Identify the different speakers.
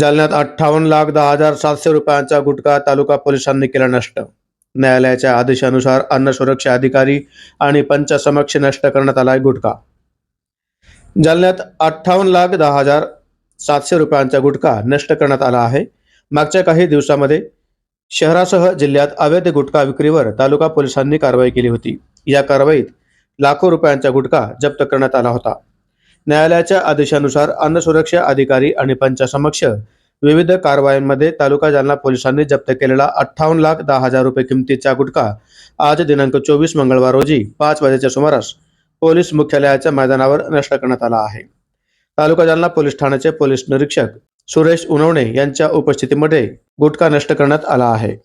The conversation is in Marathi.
Speaker 1: जालन्यात अठ्ठावन्न लाख दहा हजार सातशे रुपयांचा गुटखा तालुका पोलिसांनी केला नष्ट. न्यायालयाच्या आदेशानुसार अन्न सुरक्षा अधिकारी आणि पंचसमक्ष नष्ट करण्यात आला गुटखा. जालन्यात अठ्ठावन्न लाख दहा हजार सातशे रुपयांचा गुटखा नष्ट करण्यात आला आहे. मागच्या काही दिवसामध्ये शहरासह जिल्ह्यात अवैध गुटखा विक्रीवर तालुका पोलिसांनी कारवाई केली होती. या कारवाईत लाखो रुपयांचा गुटखा जप्त करण्यात आला होता. न्यायालयाच्या आदेशानुसार अन्न सुरक्षा अधिकारी आणि पंचासमक्ष विविध कारवायांमध्ये तालुका जालना पोलिसांनी जप्त केलेला अठ्ठावन्न लाख दहा हजार रुपये किमतीचा गुटखा आज दिनांक चोवीस मंगळवार रोजी पाच वाजेच्या सुमारास पोलीस मुख्यालयाच्या मैदानावर नष्ट करण्यात आला आहे. तालुका जालना पोलीस ठाण्याचे पोलीस निरीक्षक सुरेश उनवणे यांच्या उपस्थितीमध्ये गुटखा नष्ट करण्यात आला आहे.